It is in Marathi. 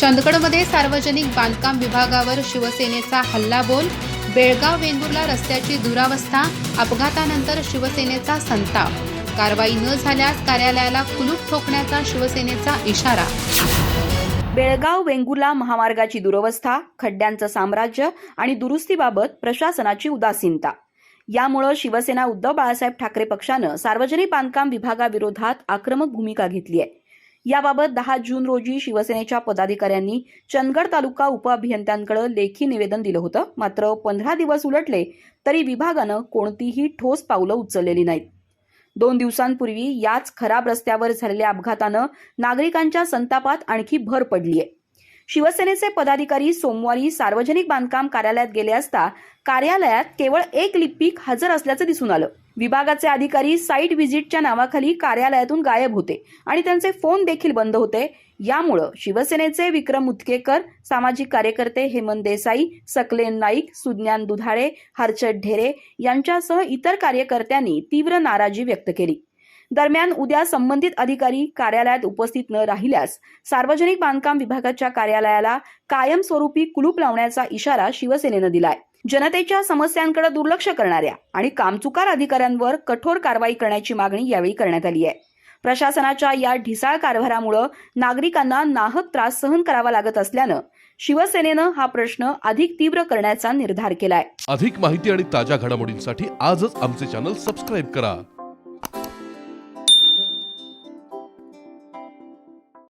चंदगडमध्ये सार्वजनिक बांधकाम विभागावर शिवसेनेचा हल्लाबोल बेळगाव वेंगुर्ला रस्त्याची दुरावस्था अपघातानंतर शिवसेनेचा संताप. कारवाई न झाल्यास कार्यालयाला कुलूप ठोकण्याचा शिवसेनेचा इशारा. बेळगाव वेंगुर्ला महामार्गाची दुरवस्था खड्ड्यांचं साम्राज्य आणि दुरुस्तीबाबत प्रशासनाची उदासीनता. यामुळं शिवसेना उद्धव बाळासाहेब ठाकरे पक्षानं सार्वजनिक बांधकाम विभागाविरोधात आक्रमक भूमिका घेतली आहे याबाबत दहा जून रोजी शिवसेनेच्या पदाधिकाऱ्यांनी चंदगड तालुका उपअभियंत्यांकडे लेखी निवेदन दिलं होतं. मात्र पंधरा दिवस उलटले तरी विभागानं कोणतीही ठोस पावलं उचललेली नाहीत. दोन दिवसांपूर्वी याच खराब रस्त्यावर झालेल्या अपघातानं नागरिकांच्या संतापात आणखी भर पडली आहे शिवसेनेचे पदाधिकारी सोमवारी सार्वजनिक बांधकाम कार्यालयात गेले असता कार्यालयात केवळ एक लिपिक हजर असल्याचं दिसून आलं. विभागाचे अधिकारी साईट व्हिजिटच्या नावाखाली कार्यालयातून गायब होते आणि त्यांचे फोन देखील बंद होते. यामुळं शिवसेनेचे विक्रम मुतकेकर सामाजिक कार्यकर्ते हेमंत देसाई सकलेन नाईक सुज्ञान दुधाळे हर्षद ढेरे यांच्यासह इतर कार्यकर्त्यांनी तीव्र नाराजी व्यक्त केली. दरम्यान उद्या संबंधित अधिकारी कार्यालयात उपस्थित न राहिल्यास सार्वजनिक बांधकाम विभागाच्या कार्यालयाला कायमस्वरूपी कुलूप लावण्याचा इशारा शिवसेनेनं दिलाय. जनतेच्या समस्यांकडे दुर्लक्ष करणाऱ्या आणि कामचुकार अधिकाऱ्यांवर कठोर कारवाई करण्याची मागणी यावेळी करण्यात आली आहे. प्रशासनाच्या या ढिसाळ कारभारामुळे नागरिकांना नाहक त्रास सहन करावा लागत असल्यानं शिवसेनेनं हा प्रश्न अधिक तीव्र करण्याचा निर्धार केलाय. अधिक माहिती आणि ताज्या घडामोडींसाठी आजच आमचे चॅनल सबस्क्राईब करा.